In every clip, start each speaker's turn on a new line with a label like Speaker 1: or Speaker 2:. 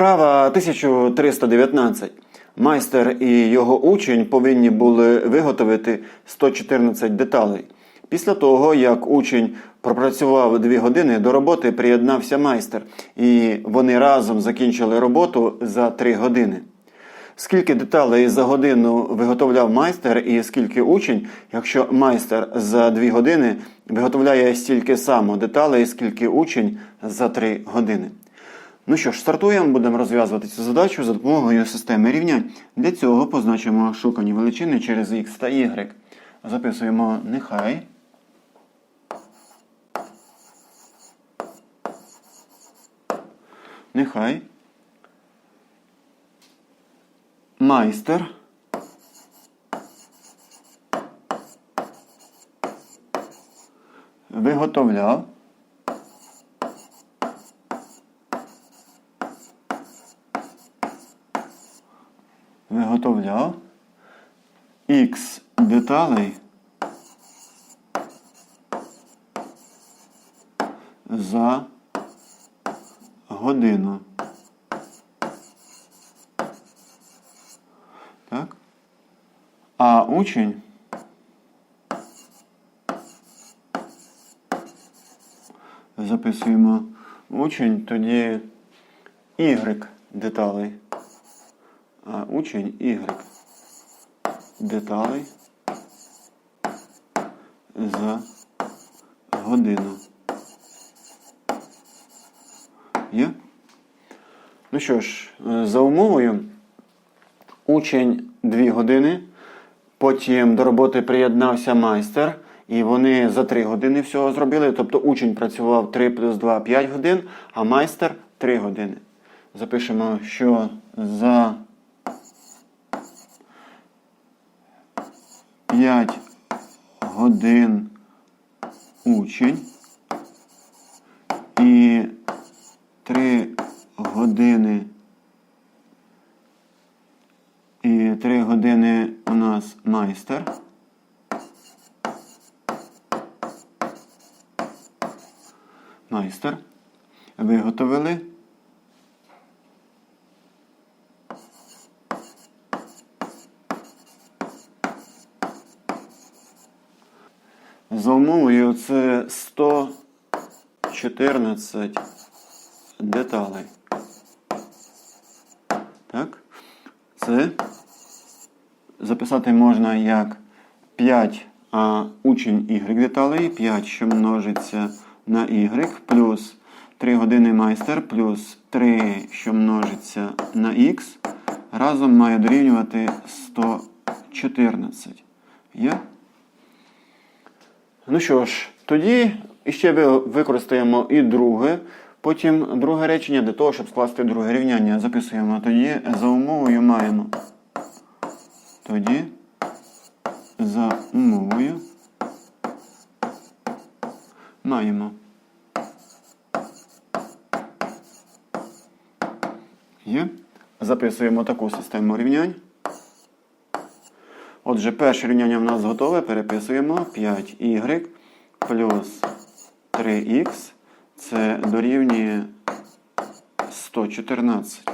Speaker 1: Вправа 1319. Майстер і його учень повинні були виготовити 114 деталей. Після того, як учень пропрацював 2 години, до роботи приєднався майстер, і вони разом закінчили роботу за 3 години. Скільки деталей за годину виготовляв майстер і скільки учень, якщо майстер за 2 години виготовляє стільки само деталей, скільки учень за 3 години. Ну що ж, стартуємо, будемо розв'язувати цю задачу за допомогою системи рівнянь. Для цього позначимо шукані величини через x та y. Записуємо нехай. Нехай. Майстер. Виготовляв. Виготовляв X деталей за годину. Так? А учень записуємо учень, тоді Y деталей. А учень Y деталей за годину. Є? Ну що ж, е, за умовою, учень 2 години, потім до роботи приєднався майстер, і вони за 3 години всього зробили. Тобто учень працював 3 плюс 2 5 годин, а майстер 3 години. Запишемо, що за 5 годин учень і 3 години. І 3 години у нас майстер. Майстер. Виготовили. За умовою це 114 деталей. Так? Це записати можна як 5 а учень Y деталей, 5, що множиться на Y, плюс 3 години майстер, плюс 3, що множиться на X, разом має дорівнювати 114. Є? Ну що ж, тоді ще використаємо і друге, потім друге речення для того, щоб скласти друге рівняння. Записуємо тоді за умовою маємо. Тоді за умовою маємо. Є. Записуємо таку систему рівнянь. Отже, перше рівняння в нас готове. Переписуємо 5y плюс 3х. Це дорівнює 114.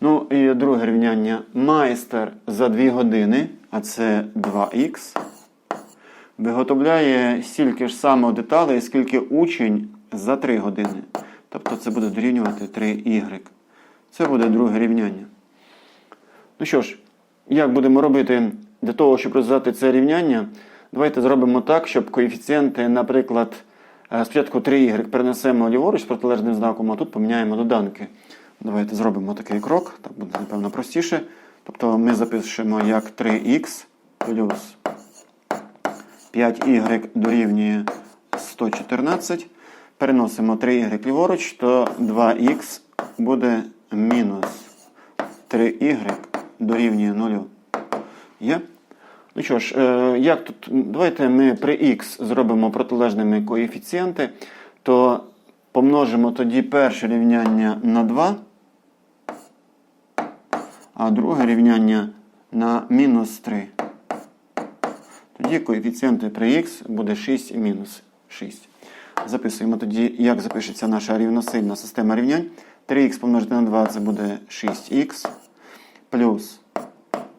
Speaker 1: Ну і друге рівняння. Майстер за 2 години, а це 2х. Виготовляє стільки ж само деталей, скільки учень за 3 години. Тобто це буде дорівнювати 3y. Це буде друге рівняння. Ну що ж, як будемо робити для того, щоб розв'язати це рівняння? Давайте зробимо так, щоб коефіцієнти, наприклад, е, спочатку 3y перенесемо ліворуч з протилежним знаком, а тут поміняємо доданки. Давайте зробимо такий крок, так буде, напевно, простіше. Тобто ми запишемо як 3х плюс 5y дорівнює 114. Переносимо 3y ліворуч, то 2х буде мінус 3y дорівнює 0. Є? Ну що ж, е, як тут? Давайте ми при х зробимо протилежними коефіцієнти, то помножимо тоді перше рівняння на 2, а друге рівняння на мінус 3. Тоді коефіцієнти при х буде 6 і мінус 6. Записуємо тоді, як запишеться наша рівносильна система рівнянь. 3х помножити на 2 це буде 6х. Плюс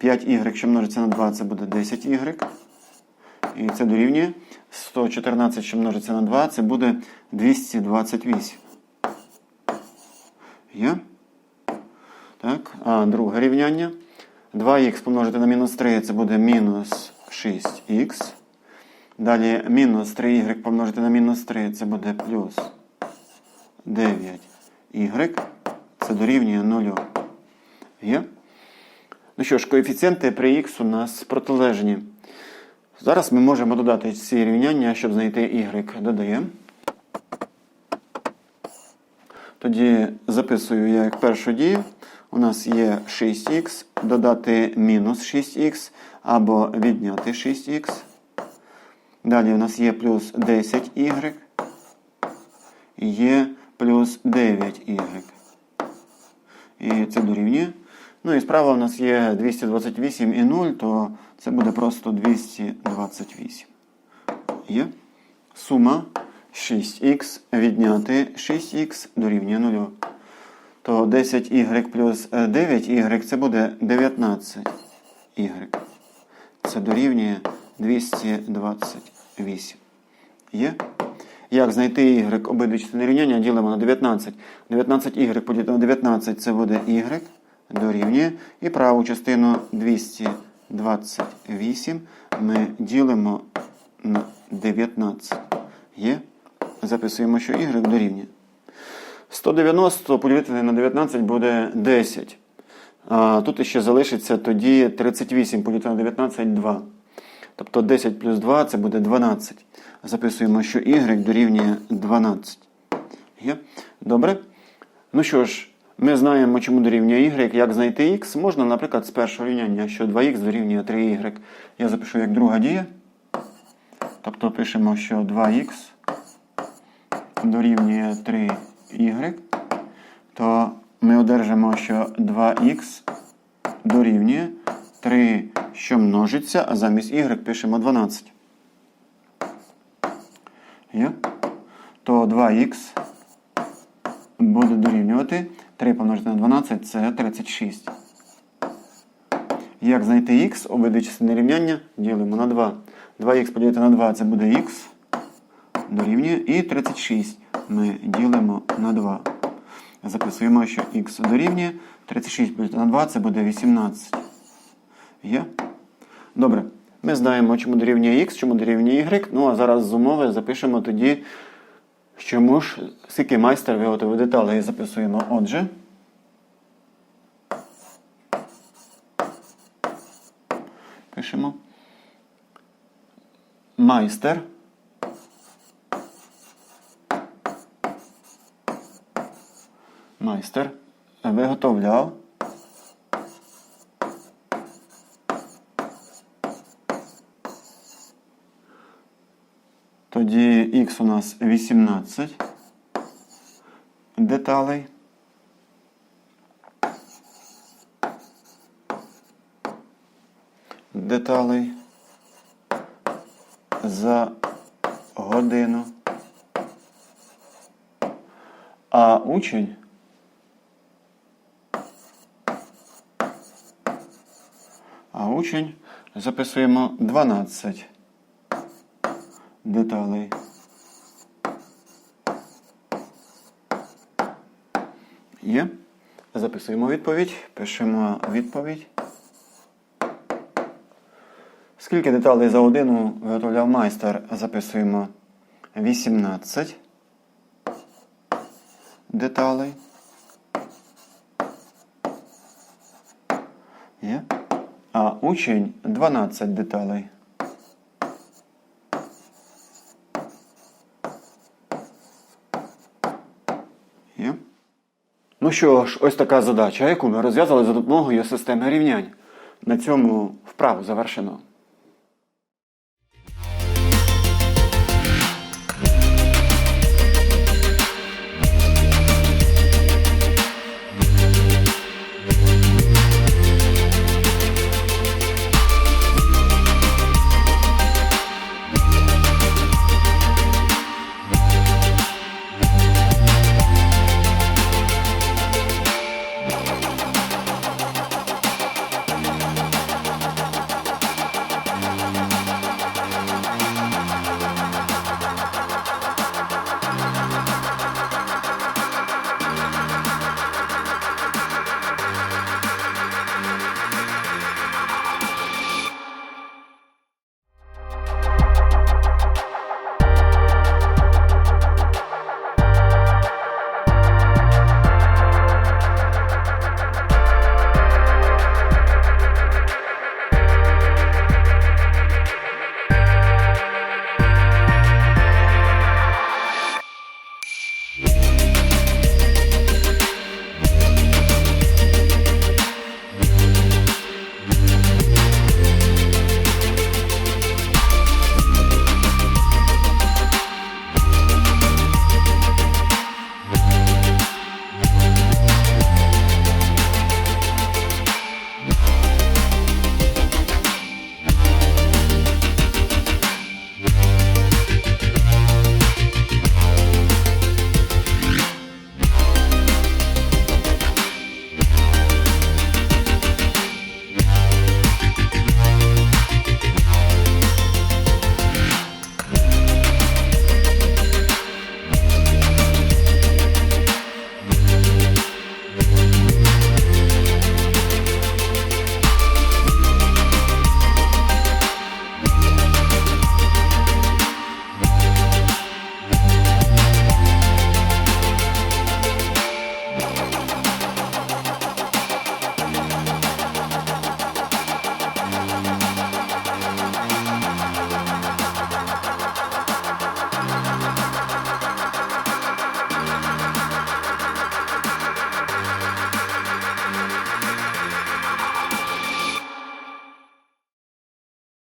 Speaker 1: 5y, що множиться на 2, це буде 10y. І це дорівнює 114, що множиться на 2, це буде 228. Є? Так, а друге рівняння. 2х помножити на мінус 3, це буде мінус 6х. Далі мінус 3y помножити на мінус 3, це буде плюс 9y. Це дорівнює 0. Є? Ну що ж, коефіцієнти при х у нас протилежні. Зараз ми можемо додати ці рівняння, щоб знайти y. Додаємо. Тоді записую я як першу дію. У нас є 6х, додати мінус 6х або відняти 6х. Далі у нас є плюс 10y. І є плюс 9y. І це дорівнює. Ну і справа у нас є 228 і 0, то це буде просто 228. Є. Сума 6х відняти 6х дорівнює 0. То 10y плюс 9y це буде 19y. Це дорівнює 228. Є? Як знайти y обидві частини рівняння ділимо на 19. 19y поділити на 19 це буде y дорівнює. І праву частину 228 ми ділимо на 19. Є? Записуємо, що y дорівнює. 190 поділити на 19 буде 10. А тут ще залишиться тоді 38 поділити на 19 2. Тобто 10 плюс 2 це буде 12. Записуємо, що y дорівнює 12. Є? Добре. Ну що ж, ми знаємо, чому дорівнює y. Як знайти x, можна, наприклад, з першого рівняння, що 2х дорівнює 3y. Я запишу як друга дія. Тобто пишемо, що 2х дорівнює 3y, то ми одержимо, що 2х дорівнює 3, що множиться, а замість y пишемо 12. Є? То 2х буде дорівнювати 3 помножити на 12 це 36. Як знайти х, обидві частини рівняння ділимо на 2. 2х поділити на 2 це буде х дорівнює. І 36 ми ділимо на 2. Записуємо, що х дорівнює. 36 поділити на 2 це буде 18. Є? Добре. Ми знаємо, чому дорівнює х, чому дорівнює y. Ну а зараз з умови запишемо тоді, чому ж скільки майстер виготовив деталей. Записуємо отже. Пишемо. Майстер. Майстер виготовляв. Тоді х у нас 18 деталей. Деталей за годину. А учень а учень записуємо 12 деталей. Є. Записуємо відповідь, пишемо відповідь. Скільки деталей за годину виготовляв майстер? Записуємо 18 деталей. Є. А учень 12 деталей. Ну що ж, ось така задача, яку ми розв'язали за допомогою системи рівнянь. На цьому вправу завершено.